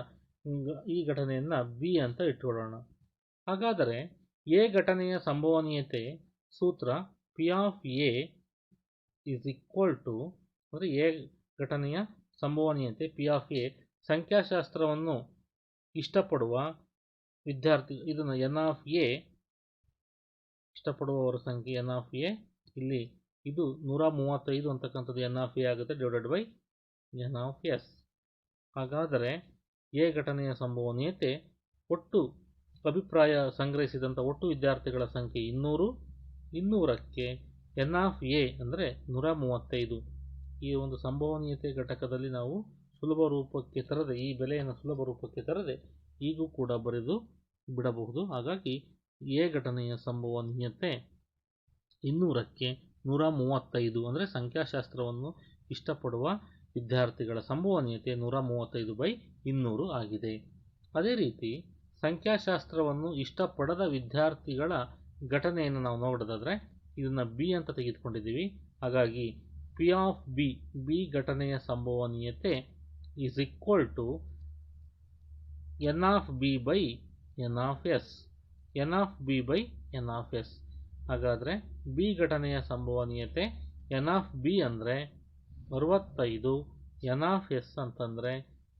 ಈ ಘಟನೆಯನ್ನು ಬಿ ಅಂತ ಇಟ್ಕೊಳ್ಳೋಣ. ಹಾಗಾದರೆ ಎ ಘಟನೆಯ ಸಂಭವನೀಯತೆ ಸೂತ್ರ P of A is equal to ಅಂದರೆ ಎ ಘಟನೆಯ ಸಂಭವನೀಯತೆ ಪಿ ಆಫ್ ಎ ಸಂಖ್ಯಾಶಾಸ್ತ್ರವನ್ನು ಇಷ್ಟಪಡುವ ವಿದ್ಯಾರ್ಥಿ ಇದನ್ನು ಎನ್ ಆಫ್ ಎ ಇಷ್ಟಪಡುವವರ ಸಂಖ್ಯೆ ಎನ್ ಆಫ್ ಎ ಇಲ್ಲಿ ಇದು ನೂರ ಮೂವತ್ತೈದು ಅಂತಕ್ಕಂಥದ್ದು ಎನ್ ಆಫ್ ಎ ಆಗುತ್ತೆ divided by N of S ಹಾಗಾದರೆ ಎ ಘಟನೆಯ ಸಂಭವನೀಯತೆ ಒಟ್ಟು ಅಭಿಪ್ರಾಯ ಸಂಗ್ರಹಿಸಿದಂಥ ಒಟ್ಟು ವಿದ್ಯಾರ್ಥಿಗಳ ಸಂಖ್ಯೆ ಇನ್ನೂರು, ಇನ್ನೂರಕ್ಕೆ ಎನ್ ಆಫ್ ಎ ಅಂದರೆ ನೂರ ಮೂವತ್ತೈದು. ಈ ಒಂದು ಸಂಭವನೀಯತೆ ಘಟಕದಲ್ಲಿ ನಾವು ಸುಲಭ ರೂಪಕ್ಕೆ ತರದೆ, ಈ ಬೆಲೆಯನ್ನು ಸುಲಭ ರೂಪಕ್ಕೆ ತರದೆ ಈಗೂ ಕೂಡ ಬರೆದು ಬಿಡಬಹುದು. ಹಾಗಾಗಿ ಎ ಘಟನೆಯ ಸಂಭವನೀಯತೆ ಇನ್ನೂರಕ್ಕೆ ನೂರ ಮೂವತ್ತೈದು ಅಂದರೆ ಸಂಖ್ಯಾಶಾಸ್ತ್ರವನ್ನು ಇಷ್ಟಪಡುವ ವಿದ್ಯಾರ್ಥಿಗಳ ಸಂಭವನೀಯತೆ ನೂರ ಮೂವತ್ತೈದು ಬೈ ಇನ್ನೂರು ಆಗಿದೆ. ಅದೇ ರೀತಿ ಸಂಖ್ಯಾಶಾಸ್ತ್ರವನ್ನು ಇಷ್ಟಪಡದ ವಿದ್ಯಾರ್ಥಿಗಳ ಘಟನೆಯನ್ನು ನಾವು ನೋಡೋದಾದರೆ ಇದನ್ನು ಬಿ ಅಂತ ತೆಗೆದುಕೊಂಡಿದ್ದೀವಿ. ಹಾಗಾಗಿ ಪಿ ಆಫ್ ಬಿ ಬಿ ಘಟನೆಯ ಸಂಭವನೀಯತೆ is equal to N of B by N of S N of B by N of S ಹಾಗಾದರೆ ಬಿ ಘಟನೆಯ ಸಂಭವನೀಯತೆ ಎನ್ ಆಫ್ ಬಿ ಅಂದರೆ ಅರವತ್ತೈದು ಎನ್ ಆಫ್ ಎಸ್ ಅಂತಂದರೆ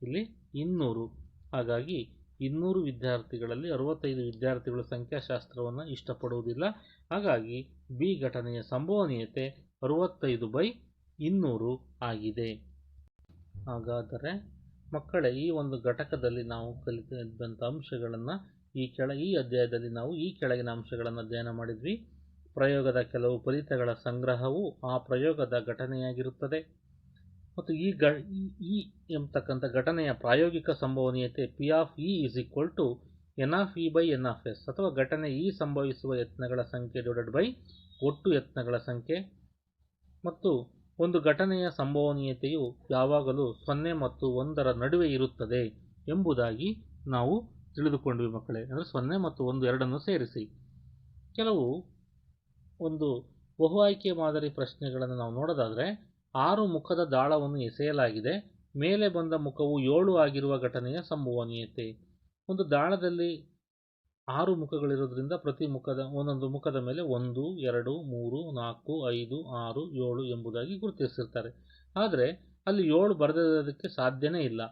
ಇಲ್ಲಿ ಇನ್ನೂರು. ಹಾಗಾಗಿ ಇನ್ನೂರು ವಿದ್ಯಾರ್ಥಿಗಳಲ್ಲಿ ಅರವತ್ತೈದು ವಿದ್ಯಾರ್ಥಿಗಳು ಸಂಖ್ಯಾಶಾಸ್ತ್ರವನ್ನು ಇಷ್ಟಪಡುವುದಿಲ್ಲ. ಹಾಗಾಗಿ ಬಿ ಘಟನೆಯ ಸಂಭವನೀಯತೆ ಅರವತ್ತೈದು ಬೈ ಇನ್ನೂರು ಆಗಿದೆ. ಹಾಗಾದರೆ ಮಕ್ಕಳೇ, ಈ ಒಂದು ಘಟಕದಲ್ಲಿ ನಾವು ಕಲಿತಿದ್ದಂಥ ಅಂಶಗಳನ್ನು ಈ ಕೆಳ, ಈ ಅಧ್ಯಾಯದಲ್ಲಿ ನಾವು ಈ ಕೆಳಗಿನ ಅಂಶಗಳನ್ನು ಅಧ್ಯಯನ ಮಾಡಿದ್ವಿ. ಪ್ರಯೋಗದ ಕೆಲವು ಫಲಿತಗಳ ಸಂಗ್ರಹವು ಆ ಪ್ರಯೋಗದ ಘಟನೆಯಾಗಿರುತ್ತದೆ. ಮತ್ತು ಈ ಗ ಇ ಎಂಬತಕ್ಕಂಥ ಘಟನೆಯ ಪ್ರಾಯೋಗಿಕ ಸಂಭವನೀಯತೆ P of E is equal to N of E by N of S ಅಥವಾ ಘಟನೆ ಇ ಸಂಭವಿಸುವ ಯತ್ನಗಳ ಸಂಖ್ಯೆ ಡಿವೈಡೆಡ್ ಬೈ ಒಟ್ಟು ಯತ್ನಗಳ ಸಂಖ್ಯೆ. ಮತ್ತು ಒಂದು ಘಟನೆಯ ಸಂಭವನೀಯತೆಯು ಯಾವಾಗಲೂ ಸೊನ್ನೆ ಮತ್ತು ಒಂದರ ನಡುವೆ ಇರುತ್ತದೆ ಎಂಬುದಾಗಿ ನಾವು ತಿಳಿದುಕೊಂಡ್ವಿ ಮಕ್ಕಳೇ. ಅಂದರೆ ಸೊನ್ನೆ ಮತ್ತು ಒಂದು ಎರಡನ್ನು ಸೇರಿಸಿ. ಕೆಲವು ಒಂದು ಬಹು ಆಯ್ಕೆ ಮಾದರಿ ಪ್ರಶ್ನೆಗಳನ್ನು ನಾವು ನೋಡೋದಾದರೆ ಆರು ಮುಖದ ದಾಳವನ್ನು ಎಸೆಯಲಾಗಿದೆ. ಮೇಲೆ ಬಂದ ಮುಖವು ಏಳು ಆಗಿರುವ ಘಟನೆಯ ಸಂಭವನೀಯತೆ. ಒಂದು ದಾಳದಲ್ಲಿ ಆರು ಮುಖಗಳಿರೋದ್ರಿಂದ ಪ್ರತಿ ಮುಖದ, ಒಂದೊಂದು ಮುಖದ ಮೇಲೆ ಒಂದು, ಎರಡು, ಮೂರು, ನಾಲ್ಕು, ಐದು, ಆರು, ಏಳು ಎಂಬುದಾಗಿ ಗುರುತಿಸಿರ್ತಾರೆ. ಆದರೆ ಅಲ್ಲಿ ಏಳು ಬರೆದಿರೋದಕ್ಕೆ ಸಾಧ್ಯನೇ ಇಲ್ಲ.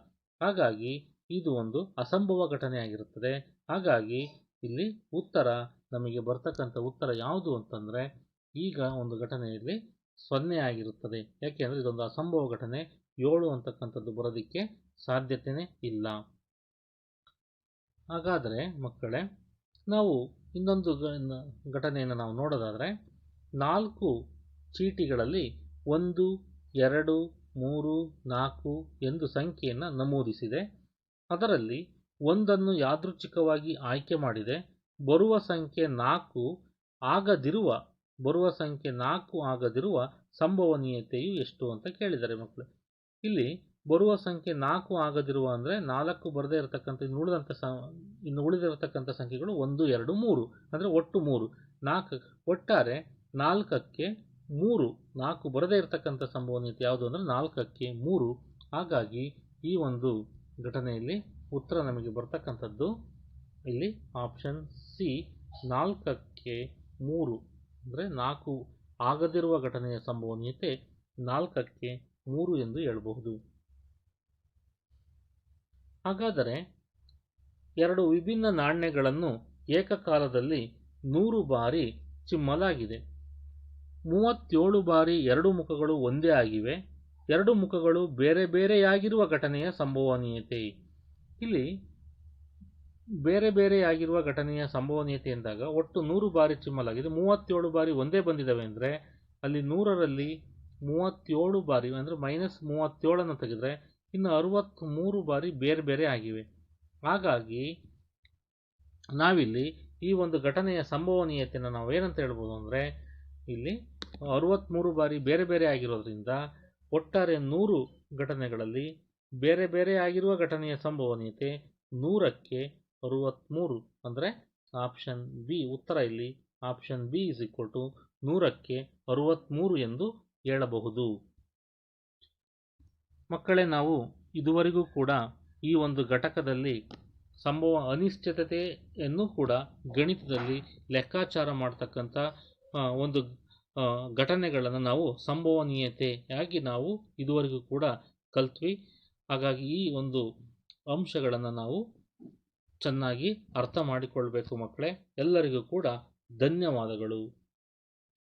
ಹಾಗಾಗಿ ಇದು ಒಂದು ಅಸಂಭವ ಘಟನೆಯಾಗಿರುತ್ತದೆ ಹಾಗಾಗಿ ಇಲ್ಲಿ ಉತ್ತರ, ನಮಗೆ ಬರ್ತಕ್ಕಂಥ ಉತ್ತರ ಯಾವುದು ಅಂತಂದರೆ, ಈಗ ಒಂದು ಘಟನೆಯಲ್ಲಿ ಸೊನ್ನೆ ಆಗಿರುತ್ತದೆ. ಯಾಕೆಂದರೆ ಇದೊಂದು ಅಸಂಭವ ಘಟನೆ. ಏಳು ಅಂತಕ್ಕಂಥದ್ದು ಬರೋದಕ್ಕೆ ಸಾಧ್ಯತೆಯೇ ಇಲ್ಲ. ಹಾಗಾದರೆ ಮಕ್ಕಳೇ, ನಾವು ಇನ್ನೊಂದು ಘಟನೆಯನ್ನು ನಾವು ನೋಡೋದಾದರೆ, ನಾಲ್ಕು ಚೀಟಿಗಳಲ್ಲಿ ಒಂದು, ಎರಡು, ಮೂರು, ನಾಲ್ಕು ಎಂದು ಸಂಖ್ಯೆಯನ್ನು ನಮೂದಿಸಿದೆ. ಅದರಲ್ಲಿ ಒಂದನ್ನು ಯಾದೃಚ್ಛಿಕವಾಗಿ ಆಯ್ಕೆ ಮಾಡಿದೆ. ಬರುವ ಸಂಖ್ಯೆ ನಾಲ್ಕು ಆಗದಿರುವ ಬರುವ ಸಂಖ್ಯೆ ನಾಲ್ಕು ಆಗದಿರುವ ಸಂಭವನೀಯತೆಯು ಎಷ್ಟು ಅಂತ ಕೇಳಿದ್ದಾರೆ ಮಕ್ಕಳು. ಇಲ್ಲಿ ಬರುವ ಸಂಖ್ಯೆ ನಾಲ್ಕು ಆಗದಿರುವ ಅಂದರೆ ನಾಲ್ಕು ಬರದೇ ಇರತಕ್ಕಂಥ, ಇನ್ನು ಉಳಿದಂಥ ಸ, ಇನ್ನು ಉಳಿದಿರತಕ್ಕಂಥ ಸಂಖ್ಯೆಗಳು ಒಂದು, ಎರಡು, ಮೂರು, ಅಂದರೆ ಒಟ್ಟು ಮೂರು. ನಾಲ್ಕು, ಒಟ್ಟಾರೆ ನಾಲ್ಕಕ್ಕೆ ಮೂರು, ನಾಲ್ಕು ಬರದೇ ಇರತಕ್ಕಂಥ ಸಂಭವನೀಯತೆ ಯಾವುದು ಅಂದರೆ ನಾಲ್ಕಕ್ಕೆ ಮೂರು. ಹಾಗಾಗಿ ಈ ಒಂದು ಘಟನೆಯಲ್ಲಿ ಉತ್ತರ ನಮಗೆ ಬರ್ತಕ್ಕಂಥದ್ದು ಇಲ್ಲಿ ಆಪ್ಷನ್ ಸಿ ನಾಲ್ಕಕ್ಕೆ ಮೂರು. ಅಂದರೆ ನಾಲ್ಕು ಆಗದಿರುವ ಘಟನೆಯ ಸಂಭವನೀಯತೆ ನಾಲ್ಕಕ್ಕೆ ಮೂರು ಎಂದು ಹೇಳಬಹುದು. ಹಾಗಾದರೆ ಎರಡು ವಿಭಿನ್ನ ನಾಣ್ಯಗಳನ್ನು ಏಕಕಾಲದಲ್ಲಿ ನೂರು ಬಾರಿ ಚಿಮ್ಮಲಾಗಿದೆ. ಮೂವತ್ತೇಳು ಬಾರಿ ಎರಡು ಮುಖಗಳು ಒಂದೇ ಆಗಿವೆ. ಎರಡು ಮುಖಗಳು ಬೇರೆ ಬೇರೆಯಾಗಿರುವ ಘಟನೆಯ ಸಂಭವನೀಯತೆ. ಇಲ್ಲಿ ಬೇರೆ ಬೇರೆಯಾಗಿರುವ ಘಟನೆಯ ಸಂಭವನೀಯತೆ ಎಂದಾಗ ಒಟ್ಟು ನೂರು ಬಾರಿ ಚಿಮ್ಮಲಾಗಿದೆ. ಮೂವತ್ತೇಳು ಬಾರಿ ಒಂದೇ ಬಂದಿದ್ದಾವೆ ಅಂದರೆ ಅಲ್ಲಿ ನೂರರಲ್ಲಿ ಮೂವತ್ತೇಳು ಬಾರಿ ಅಂದರೆ ಮೈನಸ್ ಮೂವತ್ತೇಳನ್ನು ತೆಗೆದರೆ ಇನ್ನು ಅರವತ್ತ್ಮೂರು ಬಾರಿ ಬೇರೆ ಬೇರೆ ಆಗಿವೆ. ಹಾಗಾಗಿ ನಾವಿಲ್ಲಿ ಈ ಒಂದು ಘಟನೆಯ ಸಂಭವನೀಯತೆಯನ್ನು ನಾವು ಏನಂತ ಹೇಳ್ಬೋದು ಅಂದರೆ ಇಲ್ಲಿ ಅರವತ್ತ್ಮೂರು ಬಾರಿ ಬೇರೆ ಬೇರೆ ಆಗಿರೋದ್ರಿಂದ ಒಟ್ಟಾರೆ ನೂರು ಘಟನೆಗಳಲ್ಲಿ ಬೇರೆ ಬೇರೆ ಆಗಿರುವ ಘಟನೆಯ ಸಂಭವನೀಯತೆ ನೂರಕ್ಕೆ ಅರುವತ್ತ್ಮೂರು ಅಂದರೆ ಆಪ್ಷನ್ ಬಿ ಉತ್ತರ ಇಲ್ಲಿ. Option B is equal to ನೂರಕ್ಕೆ ಅರುವತ್ತ್ಮೂರು ಎಂದು ಹೇಳಬಹುದು. ಮಕ್ಕಳೇ, ನಾವು ಇದುವರೆಗೂ ಕೂಡ ಈ ಒಂದು ಘಟಕದಲ್ಲಿ ಸಂಭವ ಅನಿಶ್ಚಿತತೆಯನ್ನು ಕೂಡ ಗಣಿತದಲ್ಲಿ ಲೆಕ್ಕಾಚಾರ ಮಾಡ್ತಕ್ಕಂಥ ಒಂದು ಘಟನೆಗಳನ್ನು ನಾವು ಸಂಭವನೀಯತೆಯಾಗಿ ನಾವು ಇದುವರೆಗೂ ಕೂಡ ಕಲ್ತ್ವಿ. ಹಾಗಾಗಿ ಈ ಒಂದು ಅಂಶಗಳನ್ನು ನಾವು ಚೆನ್ನಾಗಿ ಅರ್ಥ ಮಾಡಿಕೊಳ್ಬೇಕು ಮಕ್ಕಳೇ. ಎಲ್ಲರಿಗೂ ಕೂಡ ಧನ್ಯವಾದಗಳು.